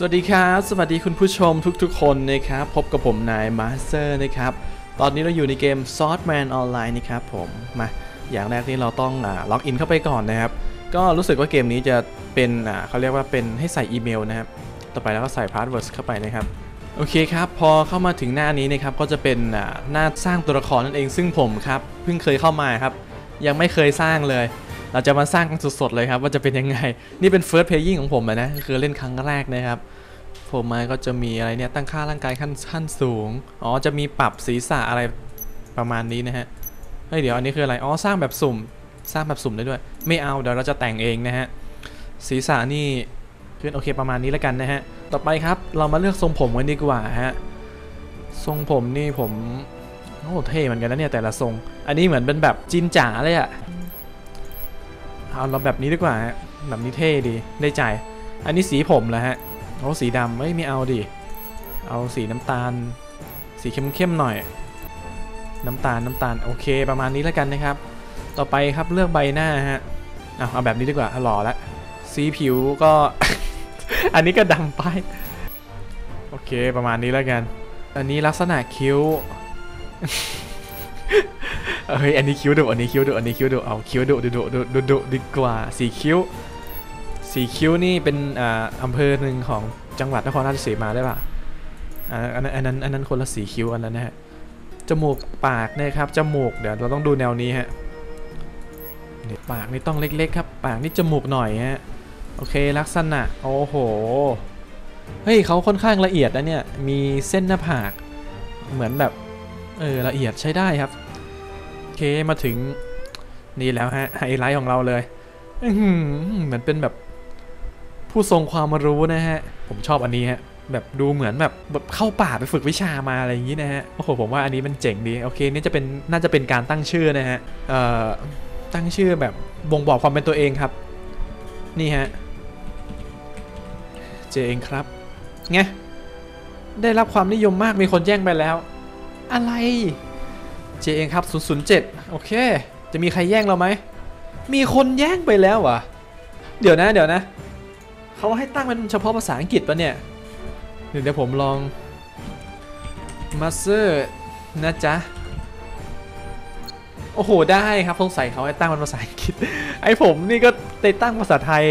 สวัสดีครับ สวัสดีคุณผู้ชมทุกๆ คนนะครับ พบกับผมนายมาสเตอร์นะครับ ตอนนี้เราอยู่ในเกม s w o r d Man Online นะครับผม มา อย่างแรกนี่เราต้องอล็อกอินเข้าไปก่อนนะครับ ก็รู้สึกว่าเกมนี้จะเป็นอ่าเขาเรียกว่าเป็นให้ใส่อีเมลนะครับ ต่อไปแล้วก็ใส่พาสเวิร์ดเข้าไปนะครับ โอเคครับ พอเข้ามาถึงหน้านี้นะครับ ก็จะเป็นอ่าหน้าสร้างตัวละครนั่นเอง ซึ่งผมครับ เพิ่งเคยเข้ามาครับ ยังไม่เคยสร้างเลย เราจะมาสร้างกันสดๆเลยครับ ว่าจะเป็นยังไง นี่เป็น first playing ของผมอะนะคือเล่นครั้งแรกนะครับ ผมมาก็จะมีอะไรเนี่ยตั้งค่าร่างกายขั้นขั้นสูง อ๋อจะมีปรับศีรษะอะไรประมาณนี้นะฮะเฮ้ยเดี๋ยวอันนี้คืออะไร อ๋อสร้างแบบสุ่ม สร้างแบบสุ่มได้ด้วย ไม่เอาเดี๋ยวเราจะแต่งเองนะฮะ ศีรษะนี่ขึ้นโอเคประมาณนี้แล้วกันนะฮะ ต่อไปครับเรามาเลือกทรงผมกันดีกว่าฮะ ทรงผมนี่ผมโอ้เท่เหมือนกันนะเนี่ยแต่ละทรง อันนี้เหมือนเป็นแบบจินจ๋าเลยอะ เอาเราแบบนี้ดีกว่าฮะแบบนี้เท่ดีได้ใจ อันนี้สีผมแล้วฮะโอ้สีดำไม่ไม่เอาดิเอาสีน้ำตาล สีเข้มๆหน่อย น้ำตาลน้ำตาลโอเค ประมาณนี้แล้วกันนะครับ ต่อไปครับเลือกใบหน้าฮะเอาเอาแบบนี้ดีกว่าหล่อละสีผิวก็ อันนี้ก็ดำไปโอเคประมาณนี้แล้วกัน อันนี้ลักษณะคิ้ว เฮ้ยอันนี้คิ้วดุอันนี้คิ้วดุอันนี้คิ้วดุเอาคิ้วดุดุดุดุดุดุดีกว่าสีคิ้วสีคิ้วนี่เป็นอ่าอำเภอหนึ่งของจังหวัดนครราชสีมาได้ป่ะอ่าอันนั้นอันนั้นอันนั้นคนละสีคิ้วอันนั้นนะฮะจมูกปากเนะครับจมูกเดี๋ยวเราต้องดูแนวนี้ฮะนี่ปากนี่ต้องเล็กๆครับ ปากนี่จมูกหน่อยฮะโอเคลักษณะโอ้โหเฮ้ยเขาค่อนข้างละเอียดนะเนี่ยมีเส้นหน้าผากเหมือนแบบเออละเอียดใช้ได้ครับ เคมาถึง นี่แล้วฮะไฮไลท์ของเราเลยเหมือนเป็นแบบ ผู้ทรงความรู้นะฮะ ผมชอบอันนี้ฮะแบบดูเหมือนแบบแบบเข้าป่าไปฝึกวิชามาอะไรอย่างนี้นะฮะโอ้โหผมว่าอันนี้มันเจ๋งดีโอเคนี่จะเป็นน่าจะเป็นการตั้งชื่อนะฮะเอ่อตั้งชื่อแบบบ่งบอกความเป็นตัวเองครับ นี่ฮะเจเองครับไงได้รับความนิยมมากมีคนแย่งไปแล้ว อะไร เจเองครับ 007 โอเค จะมีใครแย่งเราไหม มีคนแย่งไปแล้วเหรอะเดี๋ยวนะเดี๋ยวนะ เขาให้ตั้งเป็นเฉพาะภาษาอังกฤษปะเนี่ยเดี๋ยวเดี๋ยวผมลองมาสเตอร์นะจ๊ะ โอ้โห ได้ครับสงสัยเขาให้ตั้งเป็นภาษาอังกฤษ ไอผมนี่ก็ได้ตั้งภาษาไทย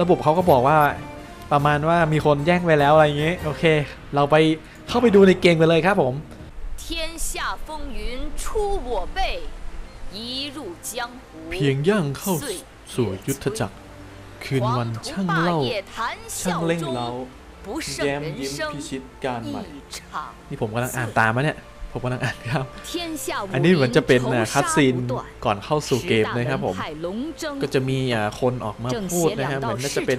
ระบบเขาก็บอกว่าประมาณว่ามีคนแย่งไปแล้วอะไรอย่างเงี้ยโอเค เราไปเข้าไปดูในเกมกันเลยครับผม天下风云出我辈，一入江湖 เพียงย่างเข้า 岁 สู่ 月 ยุทธจักร คืนวัน 黄 ช่าง 铜 เล่า 霸业谈 ช่าง 笑 เล่งเล้า 中，不胜 แย้ม 人 ยิ้ม 生 พิชิตการใหม่ 一场。 นี่ผมกำลังอ่านตามมาเนี่ย ผมกำลังอ่านครับ อันนี้เหมือนจะเป็นคัตซีนก่อนเข้าสู่เกมนะครับผม ก็จะมีคนออกมาพูดนะฮะเหมือนน่าจะเป็น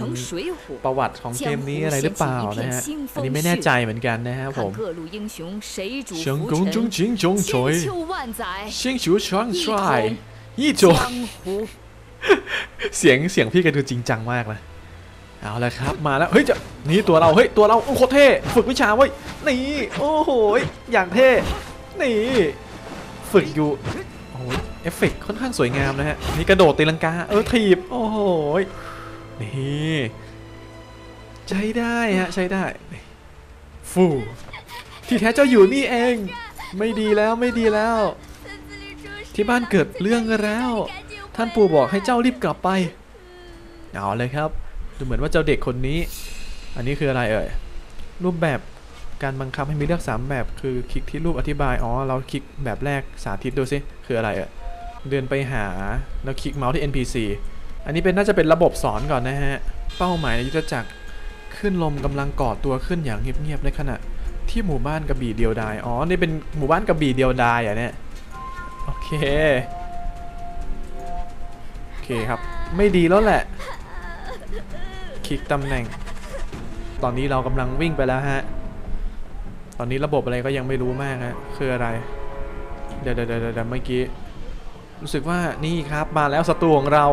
ประวัติของเกมนี้อะไรหรือเปล่านะฮะ อันนี้ไม่แน่ใจเหมือนกันนะครับผมเฉิงกงจงจิงจงชอยชิงชูช่างชายยี่จงเสียงเสียงพี่กันดูจริงจังมากนะ เอาละครับมาแล้วเฮ้ยจะนี่ตัวเราเฮ้ยตัวเราโอ้โคตรเท่ฝึกวิชาไว้นี่โอ้โหอย่างเท่นี่ฝึกอยู่โอ้ยเอฟเฟกต์ค่อนข้างสวยงามนะฮะนี่กระโดดตีลังกาเออถีบโอ้โหนี่ใช้ได้ฮะใช้ได้ฟูที่แท้เจ้าอยู่นี่เอง ไม่ดีแล้วไม่ดีแล้ว ที่บ้านเกิดเรื่องแล้ว ท่านปู่บอกให้เจ้ารีบกลับไปเอาเลยครับ ดูเหมือนว่าเจ้าเด็กคนนี้ อันนี้คืออะไรเอ่ย รูปแบบการบังคับให้มีเลือกสามแบบคือคลิกที่รูปอธิบาย อ๋อ เราคลิกแบบแรกสาธิตดูสิ คืออะไรเอ่ย เดินไปหาแล้วคลิกเมาส์ที่ NPC อันนี้เป็นน่าจะเป็นระบบสอนก่อนนะฮะ เป้าหมายในยุทธจักรขึ้นลมกำลังก่อตัวขึ้นอย่างเงียบๆในขณะที่หมู่บ้านกระบี่เดียวดาย อ๋อ นี่เป็นหมู่บ้านกระบี่เดียวดายอะเนี่ย โอเค โอเคครับ ไม่ดีแล้วแหละ ลิกตำแหน่ง ตอนนี้เรากำลังวิ่งไปแล้วฮะ ตอนนี้ระบบอะไรก็ยังไม่รู้มากฮะ คืออะไร เดี๋ยวเดี๋ยวเดี๋ยวเดี๋ยวเมื่อกี้ รู้สึกว่านี่ครับมาแล้วศัตรูของเรา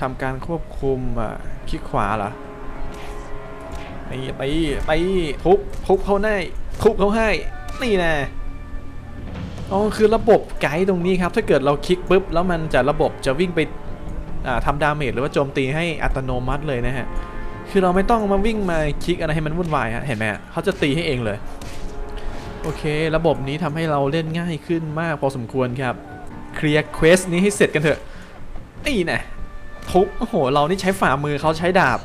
ทำการควบคุมอะคลิกขวาเหรอตีตีตีทุบทุบเขาให้ทุบเขาให้ นี่น่อ๋อคือระบบไกด์ตรงนี้ครับ ถ้าเกิดเราคลิกปุ๊บแล้วมันจะระบบจะวิ่งไป ทำดาเมจหรือว่าโจมตีให้อัตโนมัติเลยนะฮะ คือเราไม่ต้องมาวิ่งมาคลิกอะไรให้มันวุ่นวายฮะเห็นไหมเขาจะตีให้เองเลย โอเค ระบบนี้ทำให้เราเล่นง่ายขึ้นมากพอสมควรครับ เคลียร์เควสนี้ให้เสร็จกันเถอะนี่นะทุบโอ้โห เรานี่ใช้ฝ่ามือเขาใช้ดาบ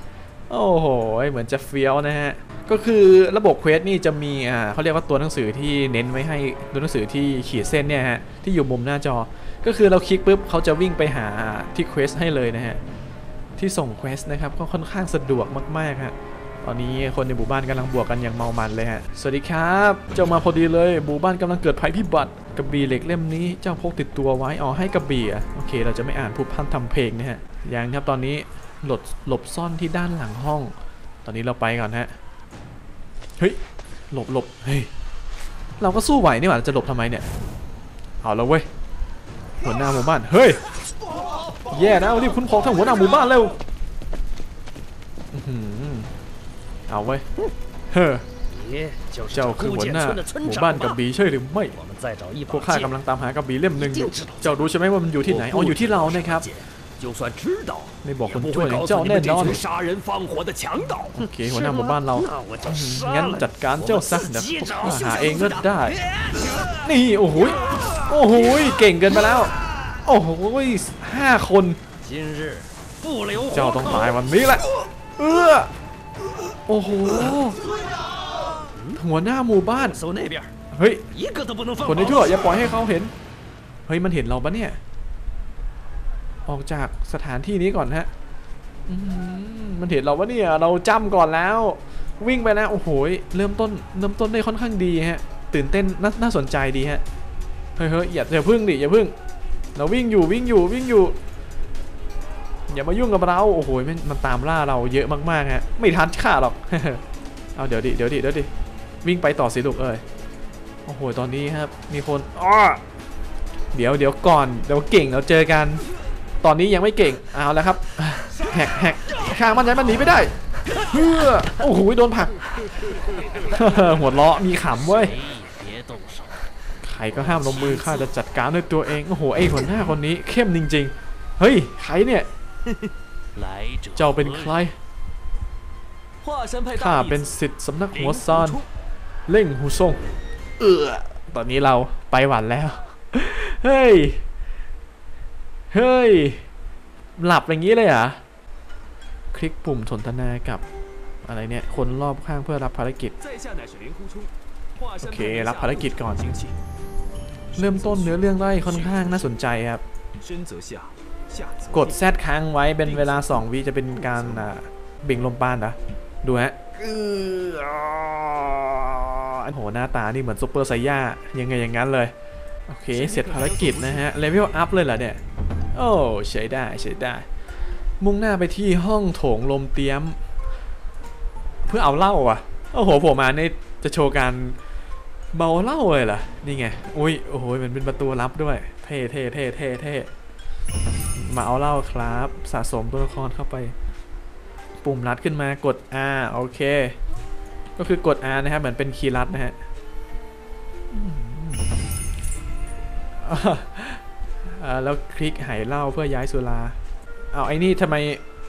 โอ้โห เหมือนจะเฟี้ยวนะฮะก็คือระบบเควสนี่จะมีอ่าเขาเรียกว่าตัวหนังสือที่เน้นไว้ให้ตัวหนังสือที่ขีดเส้นเนี่ยฮะที่อยู่มุมหน้าจอ ก็คือเราคลิกปุ๊บเขาจะวิ่งไปหาที่เควสให้เลยนะฮะ ที่ส่งเควสนะครับก็ค่อนข้างสะดวกมากๆฮะตอนนี้คนในหมู่บ้านกำลังบวกกันอย่างเมามันเลยฮะ สวัสดีครับ เจ้ามาพอดีเลยหมู่บ้านกำลังเกิดภัยพิบัติกระบี่เหล็กเล่มนี้เจ้าพกติดตัวไว้อ๋อให้กระบี่อะโอเค เราจะไม่อ่านผู้พันทำเพลงนะฮะยังครับตอนนี้หลบหลบซ่อนที่ด้านหลังห้อง ตอนนี้เราไปก่อนฮะเฮ้ยหลบหลบเฮ้ยเราก็สู้ไหวนี่หว่าจะหลบทำไมเนี่ยเอาแล้วเว้ย หัวหน้าหมู่บ้าน เฮ้ย แย่นะรีบคุ้นพองท่างหัวหน้าหมู่บ้านเร็วเอาไว้เฮ้อเจ้าคือหัวหน้าหมู่บ้านกับบีใช่หรือไม่ พวกข้ากำลังตามหากับบีเล่มหนึ่งเจ้ารู้ใช่ไหมว่ามันอยู่ที่ไหน อ๋อ อยู่ที่เรานะครับไม่บอกคนช่วยเจ้าแน่นอนโอเคหัวหน้าหมู่บ้านเรา งั้นจัดการเจ้าซะเดี๋ยวหาเองก็ได้ นี่ โอ้โห โอ้โหเก่งเกินไปแล้ว โอ้โหห้าคนเจ้าต้องตายวันนี้แหละเออโอ้โหหัวหน้าหมู่บ้านเฮ้ยคนในทั่วอย่าปล่อยให้เขาเห็น เฮ้ยมันเห็นเราปะเนี่ย ออกจากสถานที่นี้ก่อนฮะมันเห็นเราปะเนี่ยเราจ้ำก่อนแล้ว วิ่งไปนะโอ้โหเริ่มต้นเริ่มต้นได้ค่อนข้างดีฮะ ตื่นเต้นน่าสนใจดีฮะ เฮ้ยเฮ้ยอย่าอย่าพึ่งดิอย่าพึ่ง เราวิ่งอยู่วิ่งอยู่วิ่งอยู่ อย่ามายุ่งกับเราโอ้โหมันมันตามล่าเราเยอะมากๆฮะไม่ทันข่าหรอกเอาเดี๋ยวดิเดี๋ยวดิเดี๋ยวดิวิ่งไปต่อสิลูกเอ้ยโอ้โหตอนนี้ครับ มีคนอ้อเดี๋ยวเดี๋ยวก่อนเดี๋ยวเก่งเราเจอกัน ตอนนี้ยังไม่เก่งเอาแล้วครับแหกแหกข้างมันใช้มันหนีไม่ได้เพื่อโอ้โหโดนผักหัวเลาะมีขำเว้ย ใครก็ห้ามลงมือข้าจะจัดการด้วยตัวเอง โอ้โหไอ้หัวหน้าคนนี้เข้มจริง ๆ เฮ้ยใครเนี่ย เจ้าเป็นใคร ข้าเป็นสิทธิ์สำนักหัวซานเล่งหูซ่งเออตอนนี้เราไปหวันแล้ว เฮ้ย เฮ้ย หลับอย่างนี้เลยอะคลิกปุ่มสนทนากับอะไรเนี่ย คนรอบข้างเพื่อรับภารกิจ โอเค รับภารกิจก่อน เริ่มต้นเนื้อเรื่องได้ค่อนข้างน่าสนใจครับ กดแซดค้างไว้เป็นเวลา 2 วิจะเป็นการเบ่งลมปานนะดูฮะอันโหหน้าตานี่เหมือนซุปเปอร์ไซย่ายังไงอย่างนั้นเลย โอเค เสร็จภารกิจนะฮะ เลเวลอัพเลยเหรอเนี่ย โอ้ ใช้ได้ใช้ได้ มุ่งหน้าไปที่ห้องโถงลมเตี้ยม เพื่อเอาเหล้าอะ โอ้โหผมมาเนี่ยจะโชว์การ เมาเล้าเลยเหรอ นี่ไง อุ้ย โอ้โห มันเป็นประตูลับด้วย เท่เท่เท่เท่เท่มาเอาเล้าครับ สะสมตัวละครเข้าไป ปุ่มลัดขึ้นมากด R โอเค ก็คือกด R นะครับ เหมือนเป็นคีย์ลัดนะฮะแล้วคลิกหายเล้าเพื่อย้ายสุรา เอาไอ้นี่ทำไม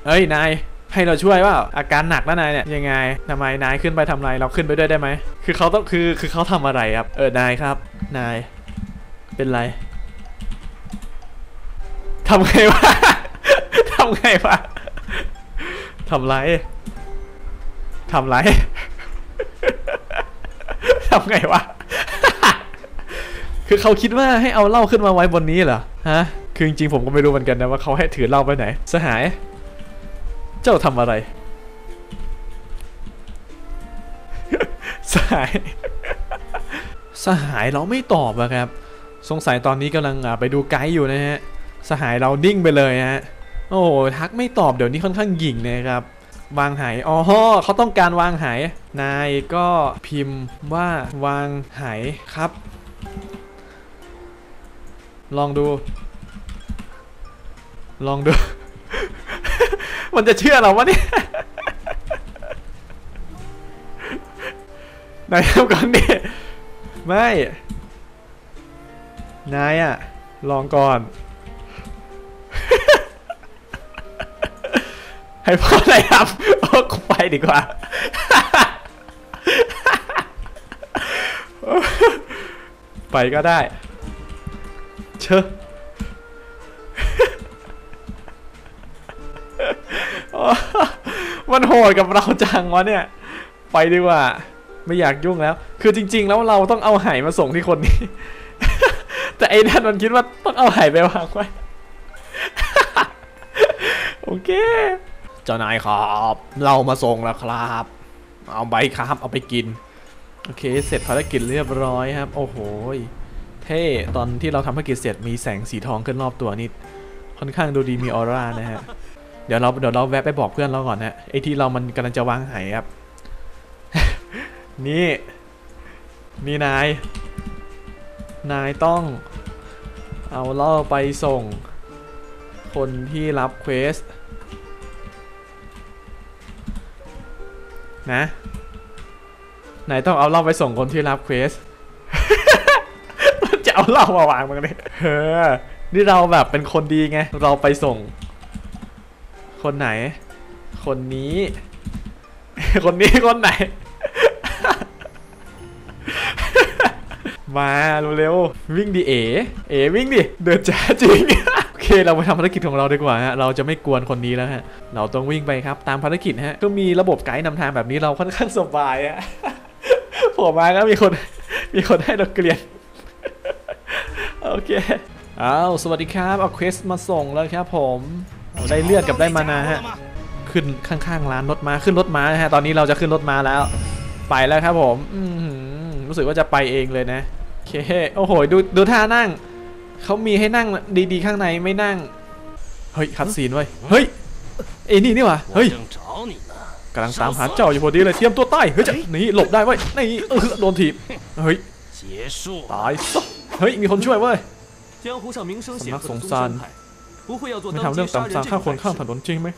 เอ้ย นาย ให้เราช่วยว่าอาการหนักแล้วนายเนี่ยยังไงทำไมนายขึ้นไปทำไรเราขึ้นไปด้วยได้ไหมคือเขาต้องคือคือเขาทำอะไรครับ เออนายครับ นาย เป็นไรทำไงวะทำไงวะทำไรทำไรทำไงวะ คือเขาคิดว่าให้เอาเหล้าขึ้นมาไว้บนนี้เหรอ ฮะ คือจริงๆผมก็ไม่รู้เหมือนกันนะว่าเขาให้ถือเหล้าไปไหน สหาย เจ้าทำอะไร สหาย สหายเราไม่ตอบอะครับ สงสัยตอนนี้กำลังไปดูไกด์อยู่นะฮะ สหายเรานิ่งไปเลยฮะ โอ้โหทักไม่ตอบเดี๋ยวนี้ค่อนข้างหยิ่งนะครับ วางหาย อ๋อเขาต้องการวางหาย นายก็พิมพ์ว่าวางหายครับ ลองดู ลองดู มันจะเชื่อเราวะเนี่ยนายทำก่อนดิไม่ นายอะลองก่อน ให้พ่อได้ครับโอ้กูไปดีกว่า ไปก็ได้ เชอะ มันโหดกับเราจังวะเนี่ย ไปดีกว่า ไม่อยากยุ่งแล้ว คือจริง ๆ แล้วเราต้องเอาไหมาส่งที่คนนี้ แต่ไอ้นั่นมันคิดว่าต้องเอาไหไปวางไว้โอเค เจ้านายครับ เรามาส่งแล้วครับ เอาใบครับเอาไปกิน โอเค เสร็จภารกิจเรียบร้อยครับ โอ้โห เท่ตอนที่เราทำภารกิจเสร็จมีแสงสีทองขึ้นรอบตัวนี่ค่อนข้างดูดีมีออร่านะฮะ เดี๋ยวเราเดี๋ยวเราแวะไปบอกเพื่อนเราก่อนนะไอที่เรามันกำลังจะวางไหครับ นี่ นี่นาย นายต้อง เอาล่อไปส่ง คนที่รับเควสนะนายต้องเอาเหล่าไปส่งคนที่รับเควสจะเอาเหล่ามาวางมึงเนี่ยเออ นี่เราแบบเป็นคนดีไง เราไปส่ง คนไหน คนนี้ คนนี้คนไหน มาเร็วๆวิ่งดิเอ เอวิ่งดิ เดินจ้าจริง โอเคเราไปทำภารกิจของเราดีกว่าฮะ เราจะไม่กวนคนนี้แล้วฮะ เราต้องวิ่งไปครับตามภารกิจฮะ ก็มีระบบไกด์นำทางแบบนี้เราค่อนข้างสบายอะผมมาก็มีคน มีคนให้เราเกลียนโอเค อ้าว สวัสดีครับ เอาเควสมาส่งแล้วครับผม ได้เลือดกับได้มานาฮะ ขึ้นข้างๆร้านรถม้าขึ้นรถม้าฮะ ตอนนี้เราจะขึ้นรถม้าแล้ว ไปแล้วครับผมรู้สึกว่าจะไปเองเลยนะโอเคโอ้โหดูดูท่านั่งเขามีให้นั่งดีๆ ข้างในไม่นั่ง เฮ้ยคัดซีนไว้เฮ้ยเอ็นี่นี่วะเฮ้ยกำลังตามหาเจ้าอยู่พอดีเลยเตรียมตัวใต้เฮ้ยจะหนีหลบได้ไว้ยนี่เออโดนถีบเฮ้ยตายซะเฮ้ยมีคนช่วยเว้ยสำนักสงสาร ไม่ทำเรื่องตามซากฆ่าคนข้ามถนนจริงไหม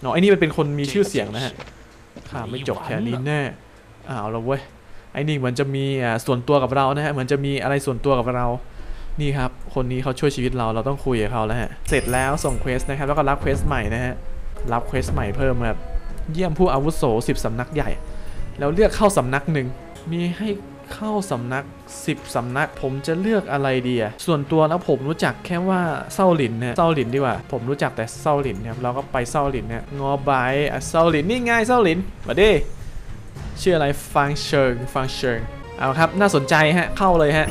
เนาะไอ้นี่มันเป็นคนมีชื่อเสียงนะฮะข้าไม่จบแค่นี้แน่อ้าวเราเว้ยไอ้นี่เหมือนจะมีส่วนตัวกับเรานะฮะเหมือนจะมีอะไรส่วนตัวกับเรา นี่ครับ คนนี้เขาช่วยชีวิตเราเราต้องคุยกับเขาแล้วฮะเสร็จแล้วส่งเควสนะครับแล้วก็รับเควสใหม่นะฮะรับเควสใหม่เพิ่มแบบเยี่ยมผู้อาวุโส10สำนักใหญ่ แล้วเลือกเข้าสำนักหนึ่งมีให้ เข้าสำนัก 10 สำนัก ผมจะเลือกอะไรดีอะส่วนตัวแล้วผมรู้จักแค่ว่าเซาหลินเนะเซาหลินดีกว่า ผมรู้จักแต่เซาหลินครับเราก็ไปเซาหลินเนี่ยงอไบเซาหลินนี่ไงเซาหลินมาดิชื่ออะไรฟังเชิงฟังเชิงเอาครับน่าสนใจฮะเข้าเลยฮะ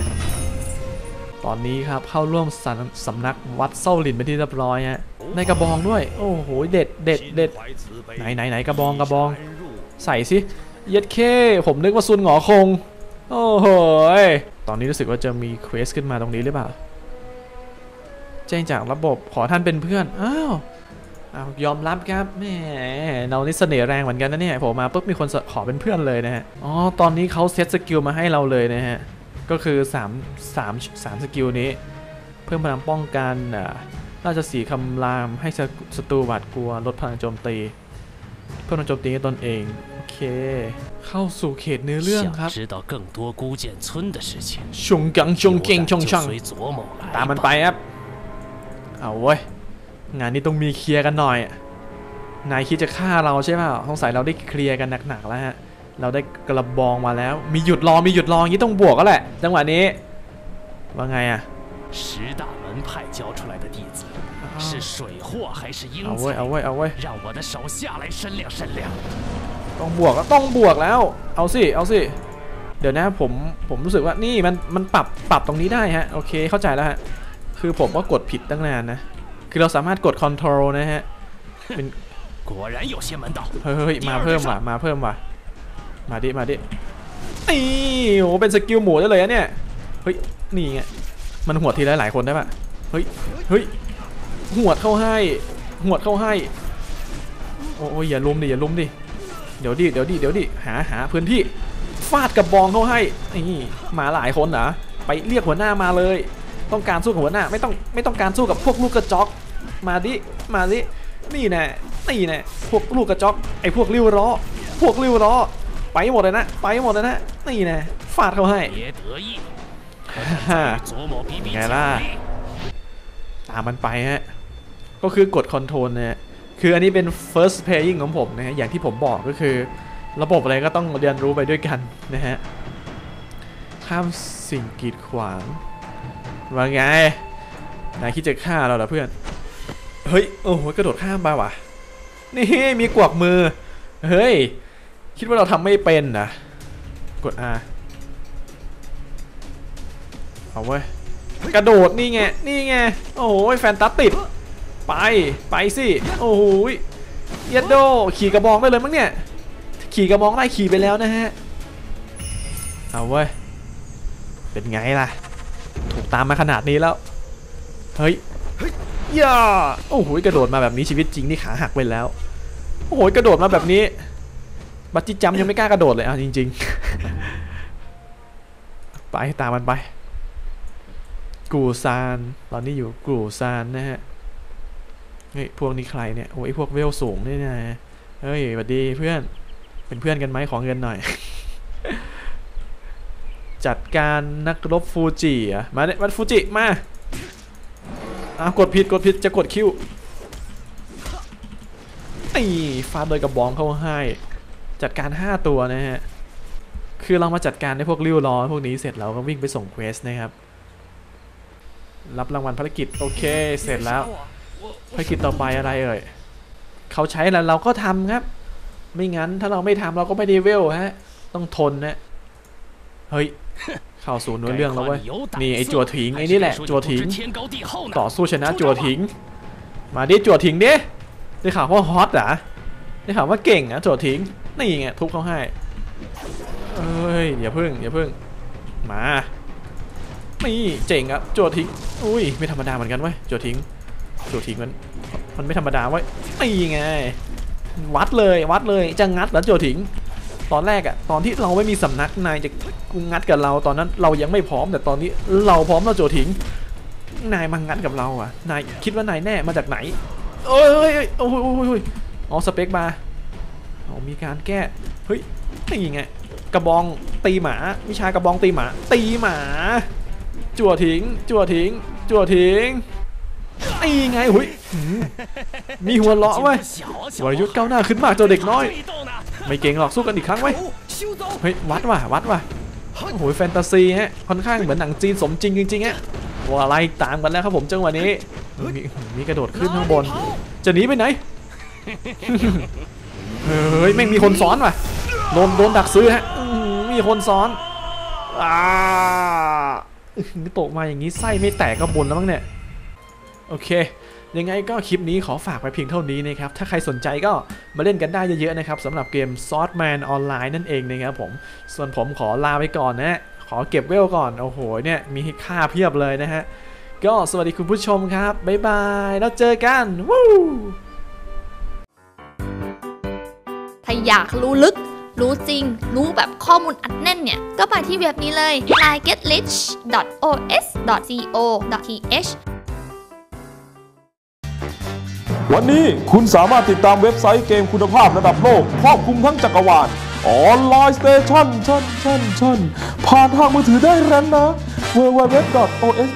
ตอนนี้ครับเข้าร่วมสำสำนักวัดเซาหลินไปนที่เรียบร้อยฮะในกระบองด้วย โอ้โหเด็ดเด็ดเด็ดไหนไหนไหนกระบองกระบอง ใส่สิเย็ดเค ผมนึกว่าซุนหงอคง โอ้โหตอนนี้รู้สึกว่าจะมีเควสขึ้นมาตรงนี้หรือเปล่า แจ้งจากระบบขอท่านเป็นเพื่อน อ้าวอ้าวยอมรับครับแหมเรานี่เสน่ห์แรงเหมือนกันนะเนี่ยผมมาปุ๊บมีคนขอเป็นเพื่อนเลยนะฮะ อ๋อ ตอนนี้เขาเซตสกิลมาให้เราเลยนะฮะ ก็คือ 3 3 3สกิลนี้ เพิ่มพลังป้องกันอ่าราชสีคำรามให้ศัตรูหวาดกลัวลดพลังโจมตี พื่อมาโจมตีตนเอง โอเค เข้าสู่เขตเนื้อเรื่องครับชงกังชงเก่งชงช่างตามมันไปครับ เอาเว้ย งานนี้ต้องมีเคลียร์กันหน่อย นายคิดจะฆ่าเราใช่เปล่าสงสัยเราได้เคลียร์กันหนักๆแล้วฮะ เราได้กระบองมาแล้ว มีหยุดรอ มีหยุดรออย่งนี้ต้องบวกก็แหละ จังหวะนี้ ว่าไงอะ 十大门派教出来的弟子是水货还是英 เอาเว้ย 才 เอา？เว้ย เอาเว้ย 让我的手下来商量商量。 ต้องบวกก็ต้องบวกแล้ว เอาสิ เอาสิ เดี๋ยวนะผม ผมรู้สึกว่านี่มัน มันปรับ ปรับตรงนี้ได้ฮะ โอเค เข้าใจแล้วฮะ คือผมก็กดผิดตั้งนานนะ คือเราสามารถกด Control นะฮะ เป็น 果然有些门道。 เฮ้ยเฮ้ยมาเพิ่มว่ะ มาเพิ่มว่ะ มาดิ มาดินี่โอ้เป็นสกิลหมูได้เลยอะเนี่ย เฮ้ย นี่ไง มันหวดทีละหลายคนได้ปะเฮ้ย เฮ้ย หวดเข้าให้หวดเข้าให้ โอ้ยอย่าล้มดิอย่าล้มดิเดี๋ยวดิเดี๋ยวดิเดี๋ยวดิหาหาพื้นที่ฟาดกับบองเข้าให้นี่มาหลายคนนะไปเรียกหัวหน้ามาเลย ต้องการสู้กับหัวหน้าไม่ต้องไม่ต้องการสู้กับพวกลูกกระจอก มาดิมาดินี่แน่นี่แน่พวกลูกกระจอกไอ้พวกริ้วล้อพวกริ้วล้อไปหมดเลยนะ ไปหมดเลยนะนี่แน่ฟาดเข้าให้ไงล่ะตามมันไปฮะ ก็คือกดคอนโทรลนี่ยคืออันนี้เป็น first playing ของผมนะฮะอย่างที่ผมบอกก็คือ ระบบอะไรก็ต้องเรียนรู้ไปด้วยกันนะฮะข้ามสิ่งกีดขวางว่าไงนายคิดจะฆ่าเราเหรอเพื่อน เฮ้ยโอ้โหกระโดดข้ามไปว่ะ นี่มีกวักมือ เฮ้ย คิดว่าเราทำไม่เป็นนะกด R เอาเว้ย กระโดดนี่ไง นี่ไง โอ้โหแฟนตาติด ไปไปสิโอ้โหเยดโดขี่กระบองได้เลยมั้งเนี่ยขี่กระบองได้ขี่ไปแล้วนะฮะเอาเว้ยเป็นไงล่ะ ถูกตามมาขนาดนี้แล้วเฮ้ยย่าโอ้โหกระโดดมาแบบนี้ชีวิตจริงนี่ขาหักไปแล้วโอ้โหกระโดดมาแบบนี้บัตจิจัมยังไม่กล้ากระโดดเลยอะจริง ๆ ไปตามมันไปกูซานตอนนี้อยู่กูซานนะฮะ เฮ้ยพวกนี้ใครเนี่ยโอ้ยพวกเวลสูงนี่นะเฮ้ยสวัสดีเพื่อนเป็นเพื่อนกันไหมขอเงินหน่อย จัดการนักรบฟูจิอะมาเนี่ยมันฟูจิมาอ้ากดผิดกดผิดจะกดคิวไอ้ฟาดโดยกระบองเข้าให้ จัดการ 5 ตัวนะฮะ คือเรามาจัดการในพวกริ้วล้อพวกนี้เสร็จเราก็วิ่งไปส่งเควสนะครับ รับรางวัลภารกิจ โอเค เสร็จแล้ว ภารกิจต่อไปอะไรเอ่ยเขาใช้แล้วเราก็ทำครับ ไม่งั้นถ้าเราไม่ทำเราก็ไม่ได้เวลฮะ ต้องทนนะเฮ้ยเข้าสู่เนื้อเรื่องแล้วเว้ย นี่ไอ้จั่วถิงไอ้นี่แหละจั่วถิง ต่อสู้ชนะจั่วถิง มาดิจั่วถิงดิได้ข่าวว่าฮอตเหรอได้ข่าวว่าเก่งนะจั่วถิง นี่ไงทุบเขาให้ เอ้ยอย่าพึ่งอย่าพึ่ง มา นี่เจ๋งอะจั่วถิง อุ้ยไม่ธรรมดาเหมือนกันเว้ยจั่วถิง จั่วถิงมัน มันไม่ธรรมดาเว้ยนี่ไง วัดเลย วัดเลย จะงัดเหรอจั่วถิงตอนแรกอะตอนที่เราไม่มีสำนักนายจะกูงัดกับเรา ตอนนั้นเรายังไม่พร้อม แต่ตอนนี้เราพร้อมแล้วโจถิงนายมางัดกับเราอะนายคิดว่านายแน่มาจากไหนเอ้ยเอ้ยเอ้ยโอ้ยโอ้ยโอ้ยอ๋อสเปคบาร์เอามีการแก้ เฮ้ยนี่ไง กระบองตีหมา วิชากระบองตีหมา ตีหมา จั่วทิ้ง จั่วทิ้ง จั่วทิ้ง นี่ไงหุยหืมมีหัวเราะเว้ยวรยุทธ์ก้าวหน้าขึ้นมากเจ้าเด็กน้อย ไม่เก่งหรอกสู้กันอีกครั้งไว้ยเฮ้ยวัดว่ะวัดว่ะโอ้โหแฟนตาซีฮะค่อนข้างเหมือนหนังจีนสมจริงจริงๆฮะว่าอะไรตามกันแล้วครับผมจังหวะนี้มีมีกระโดดขึ้นข้างบน จะหนีไปไหนเฮ้ยแม่งมีคนซ้อนว่ะโดนโดนดักซื้อฮะอื้อหือมีคนซ้อนอ่าอื้อหือตกมาอย่างนี้ไส้ไม่แตกก็บนแล้วมั้งเนี่ย โอเค ยังไงก็คลิปนี้ขอฝากไปเพียงเท่านี้นะครับ ถ้าใครสนใจก็มาเล่นกันได้เยอะๆนะครับสำหรับเกม s o r d Man Online นั่นเองนะครับผม ส่วนผมขอลาไปก่อนนะขอเก็บเวลก่อน โอ้โหเนี่ยมีให้ค่าเพียบเลยนะฮะ ก็สวัสดีคุณผู้ชมครับ บ๊ายบาย แล้วเจอกันวู้ถ้าอยากรู้ลึก รู้จริง รู้แบบข้อมูลอัดแน่นเนี่ย ก็ไปที่เว็บนี้เลย ligetrich.os.co.th วันนี้คุณสามารถติดตามเว็บไซต์เกมคุณภาพระดับโลกครอบคลุมทั้งจักรวาลออนไลน์สเตชันชันชันชันผ่านทางมือถือได้แล้วนะ www.os.co.th